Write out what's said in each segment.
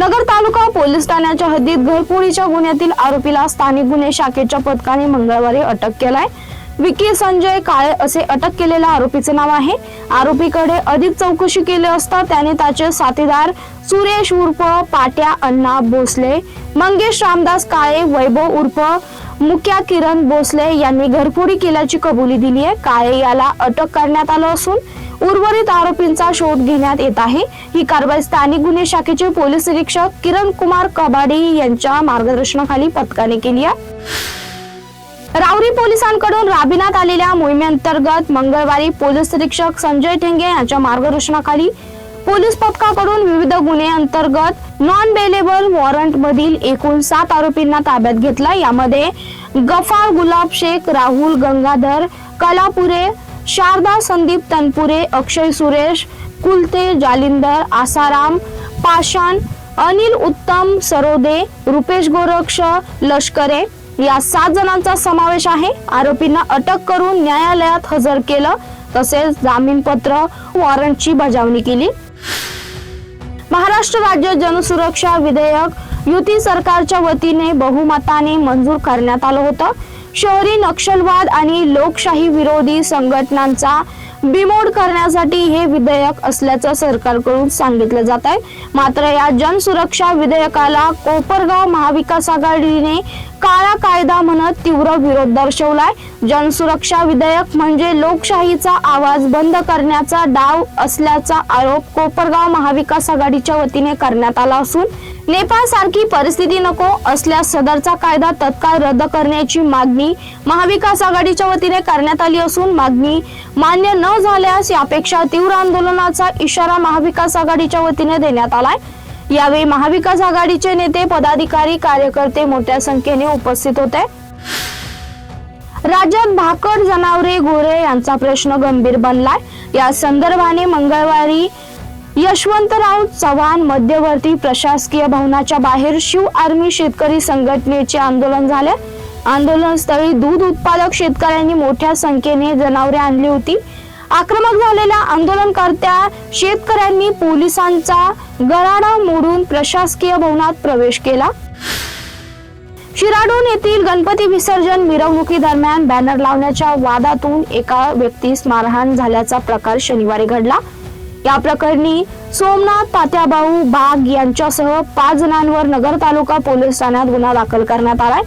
नगर तालुका police ठाण्याच्या हद्दीत घरफोडीच्या गुन्ह्यातील आरोपीला स्थानिक गुन्हे शाखेच्या पथकाने मंगळवारी अटक केलाय. विकी संजय काळे असे अटक केलेल्या आरोपीचे नाव आहे. आरोपीकडे अधिक चौकशी केली असता त्याने त्याचे साथीदार सुरेश उर्फ पाट्या अण्णा भोसले मंगेश रामदास काळे वैभव उर्फ मुख्या किरण भोसले यांनी घरफोडी केल्याची कबुली दिली आहे. काळे याला अटक करण्यात आलं असून उर्वरित आरोपींचा शोध घेण्यात येत आहे. ही कारवाई स्थानिक गुन्हे शाखेचे पोलीस निरीक्षक किरण कुमार कबाडी यांच्या मार्गदर्शनाखाली पथकाने केली आहे. रावरी पोलिसांकडून राबविण्यात आलेल्या मोहिमेअंतर्गत मंगळवारी पोलीस निरीक्षक संजय ठेंगे यांच्या मार्गदर्शनाखाली पोलीस पथकाकडून विविध गुन्हे अंतर्गत नॉन बेलेबल वॉरंट मधील एकूण सात आरोपींना ताब्यात घेतला. यामध्ये गफार गुलाब शेख राहुल गंगाधर कलापुरे शारदा संदीप तनपुरे अक्षय सुरेश कुलते जालिंदर आसाराम पाषाण अनिल उत्तम सरोदे रुपेश गोरक्ष लष्करे या सात जणांचा समावेश आहे. आरोपींना अटक करून न्यायालयात हजर केलं. तसेच जामीनपत्र वॉरंटची बजावणी केली. महाराष्ट्र राज्य जनसुरक्षा विधेयक युती सरकारच्या वतीने बहुमताने मंजूर करण्यात आलं होतं. शहरी नक्षलवाद आणि लोकशाही विरोधी संघटनांचा बिमोड करण्यासाठी हे विधेयक असल्याचं सरकारकडून सांगितलं जात आहे. मात्र या जनसुरक्षा विधेयकाला कोपरगाव महाविकास आघाडीने काळा कायदा म्हणत तीव्र विरोध दर्शवलाय. जनसुरक्षा विधेयक म्हणजे लोकशाहीचा आवाज बंद करण्याचा डाव असल्याचा आरोप कोपरगाव महाविकास आघाडीच्या वतीने करण्यात आला असून नेपाळ सारखी परिस्थिती नको असल्यास सदरचा कायदा तत्काळ रद्द करण्याची मागणी महाविकास आघाडीच्या वतीने करण्यात आली असून मागणी मान्य न झाल्यास यापेक्षा तीव्र आंदोलनाचा इशारा महाविकास आघाडीच्या वतीने देण्यात आलाय. यावेळी महाविकास आघाडीचे नेते पदाधिकारी कार्यकर्ते मोठ्या संख्येने उपस्थित होते. राज्यात भाकड जनावरे गोरे यांचा प्रश्न गंभीर बनलाय. या संदर्भाने मंगळवारी यशवंतराव चव्हाण मध्यवर्ती प्रशासकीय भवनाच्या बाहेर शिव आर्मी शेतकरी संघटनेचे आंदोलन झाले. आंदोलनस्थळी दूध उत्पादक शेतकऱ्यांनी मोठ्या संख्येने जनावरे आणली होती. आक्रमक झालेल्या आंदोलनकर्त्या शेतकऱ्यांनी पोलिसांचा गराडा मोडून प्रशासकीय भवनात प्रवेश केला. शिराडून येथील गणपती विसर्जन मिरवणुकी दरम्यान बॅनर लावण्याच्या वादातून एका व्यक्तीस मारहाण झाल्याचा प्रकार शनिवारी घडला. या प्रकरणी सोमनाथ तात्याभाऊ बाग यांच्यासह पाच जणांवर नगर तालुका पोलीस ठाण्यात गुन्हा दाखल करण्यात आलाय.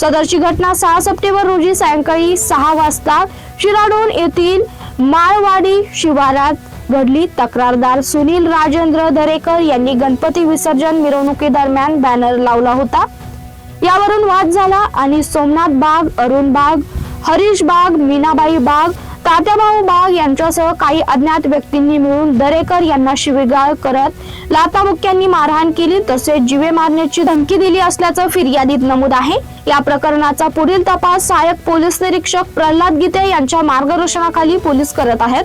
सदरची घटना सहा सप्टेंबर रोजी सायंकाळी सहा वाजता शिराडोन येथील माळवाडी शिवारात घडली तक्रारदार सुनील राजेंद्र दरेकर यांनी गणपती विसर्जन मिरवणुकी दरम्यान बॅनर लावला होता. यावरून वाद झाला आणि सोमनाथ बाग अरुण बाग हरीश बाग मीनाबाई बाग तात्याभाऊ बाग यांच्यासह काही अज्ञात व्यक्तींनी मिळून दरेकर यांना शिवीगाळ करत लाताबुक्यांनी मारहाण केली तसेच जीवे मारण्याची धमकी दिली असल्याचं फिर्यादीत नमूद आहे. या प्रकरणाचा पुढील तपास सहाय्यक पोलीस निरीक्षक प्रल्हाद गीते यांच्या मार्गदर्शनाखाली पोलीस करत आहेत.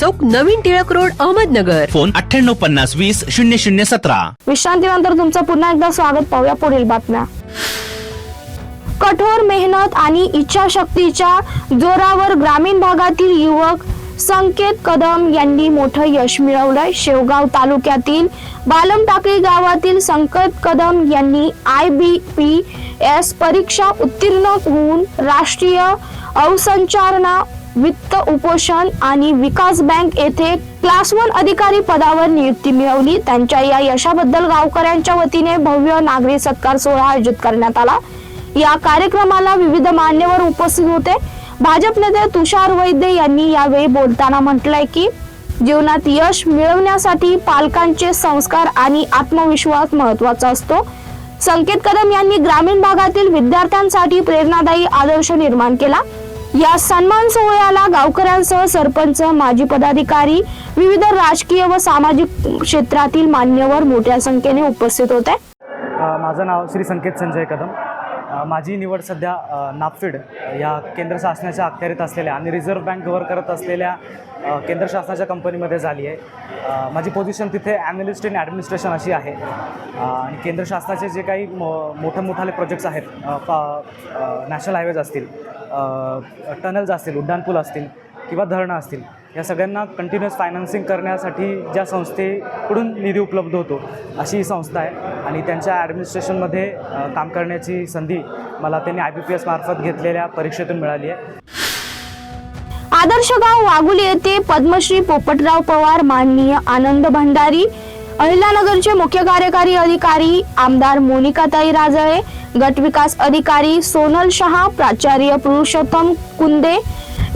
चौक नवीन टिळक रोड अहमदनगर. फोन अठ्ठ्याण्णव पन्नास वीस शून्य शून्य सतरा. विश्रांतीनंतर तुमचं पुन्हा एकदा स्वागत पाहूया पुढील बातम्या. कठोर मेहनत आणि इच्छाशक्तीच्या जोरावर ग्रामीण भागातील युवक संकेत कदम यांनी मोठं यश मिळवलंय. शेवगाव तालुक्यातील बालम टाकळी गावातील संकेत कदम यांनी आय बी पी एस परीक्षा उत्तीर्ण होऊन राष्ट्रीय अवसंचारणा वित्त उपोषण आणि विकास बँक येथे क्लास वन अधिकारी पदावर नियुक्ती मिळवली. त्यांच्या या यशाबद्दल गावकऱ्यांच्या वतीने भव्य नागरी सत्कार सोहळा आयोजित करण्यात आला. या कार्यक्रमाला विविध मान्यवर उपस्थित होते. भाजप नेते तुषार वैद्य यांनी यावेळी बोलताना म्हटलंय की जीवनात यश मिळवण्यासाठी पालकांचे संस्कार आणि आत्मविश्वास महत्त्वाचा असतो. संकेत कदम यांनी ग्रामीण भागातील विद्यार्थ्यांसाठी प्रेरणादायी आदर्श निर्माण केला. या सन्मान सोहळ्याला गावकऱ्यांसह सरपंच माजी पदाधिकारी विविध राजकीय व सामाजिक क्षेत्रातील मान्यवर मोठ्या संख्येने उपस्थित होते. माझं नाव श्री संकेत संजय कदम. माझी निवड सध्या अ, नापफिड या केंद्र शासनाच्या अखत्यारीत असलेल्या आणि रिझर्व्ह बँक कव्हर करत असलेल्या केंद्र शासनाच्या कंपनीमध्ये झाली आहे. माझी पोझिशन तिथे ॲनालिस्ट इन ॲडमिनिस्ट्रेशन अशी आहे. आणि केंद्र शासनाचे जे काही मो मोठे मोठाले प्रोजेक्ट्स आहेत नॅशनल हायवेज असतील टनल्स असतील उड्डाणपूल असतील किंवा धरणं असतील या सगळ्यांना कंटिन्युअस फायनान्सिंग करण्यासाठी ज्या संस्थेकडून निधी उपलब्ध होतो अशी ही संस्था आहे. आणि त्यांच्या ॲडमिनिस्ट्रेशनमध्ये काम करण्याची संधी मला त्यांनी आय बी पी एस मार्फत घेतलेल्या परीक्षेतून मिळाली आहे. आदर्श गाव वाघुली येथे पद्मश्री पोपटराव पवार माननीय आनंद भंडारी अहिल्यानगरचे मुख्य कार्यकारी अधिकारी आमदार मोनिकाताई राजळे गट विकास अधिकारी सोनल शहा प्राचार्य पुरुषोत्तम कुंदे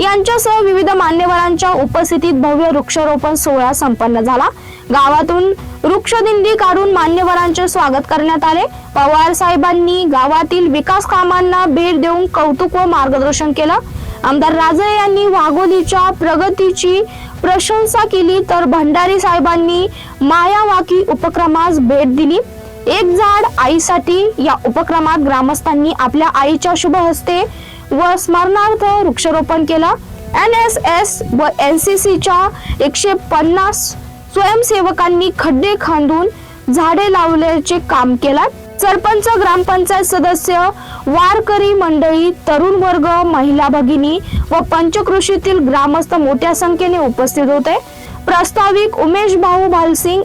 यांच्यासह विविध मान्यवरांच्या उपस्थितीत भव्य वृक्षारोपण सोहळा संपन्न झाला. गावातून वृक्षदिंडी काढून मान्यवरांचे स्वागत करण्यात आले. पवार साहेबांनी गावातील विकास कामांना भेट देऊन कौतुक व मार्गदर्शन केलं. आमदार राजे यांनी वाघोलीच्या प्रगतीची प्रशंसा केली तर भंडारी साहेबांनी मायावाकी उपक्रमास भेट दिली. एक झाड आईसाठी या उपक्रमात ग्रामस्थांनी आपल्या आईच्या शुभ हस्ते व स्मरणार्थ वृक्षारोपण केलं. एन एस एस व एन सी सीच्या एकशे पन्नास स्वयंसेवकांनी खड्डे खांदून झाडे लावल्याचे काम केलं सरपंच ग्रामपंचायत सदस्य वारकरी मंडळी तरुण वर्ग महिला भगिनी व पंचकृषीतील ग्रामस्थ मोठ्या संख्येने उपस्थित होते. प्रास्ताविक उमेश भाऊ भालसिंग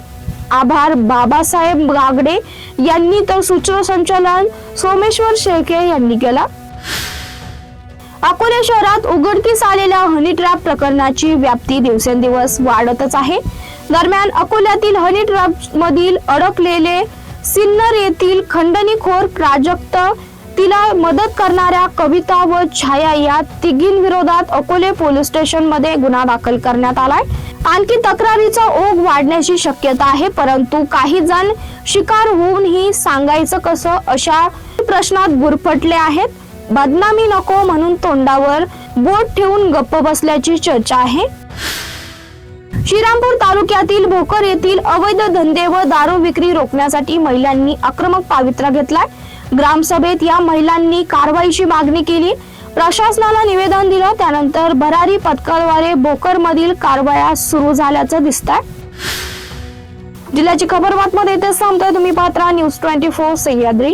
आभार बाबासाहेब गागडे यांनी तर सूत्रसंचालन सोमेश्वर शेळके यांनी केला. अकोले शहरात उघडकीस आलेल्या हनी ट्रॅप प्रकरणाची व्याप्ती दिवसेंदिवस वाढतच आहे. दरम्यान अकोल्यातील हनी ट्रॅप मधील अडकलेले सिन्नर येथील खंडणीखोर प्राजक्त तिला मदत करणाऱ्या कविता व छाया या तिघींविरोधात अकोले पोलीस स्टेशनमध्ये गुन्हा दाखल करण्यात आलाय. आणखी तक्रारीचा ओघ वाढण्याची शक्यता आहे परंतु काही जण शिकार होऊनही सांगायचं कसं अशा प्रश्नात गुरफटले आहेत. बदनामी नको म्हणून तोंडावर बोट ठेवून गप्प बसल्याची चर्चा आहे. श्रीरामपूर तालुक्यातील भोकर येथील अवैध धंदे व दारू विक्री रोखण्यासाठी महिलांनी आक्रमक पावित्रा घेतलाय. ग्रामसभेत या महिलांनी कारवाईची मागणी केली. प्रशासनाला निवेदन दिलं. त्यानंतर भरारी पथकाद्वारे भोकर मधील कारवाया सुरू झाल्याचं दिसत जिल्ह्याची खबर बातमध्ये येतेच थांबतोय तुम्ही पात्रा न्यूज ट्वेंटी फोर सह्याद्री.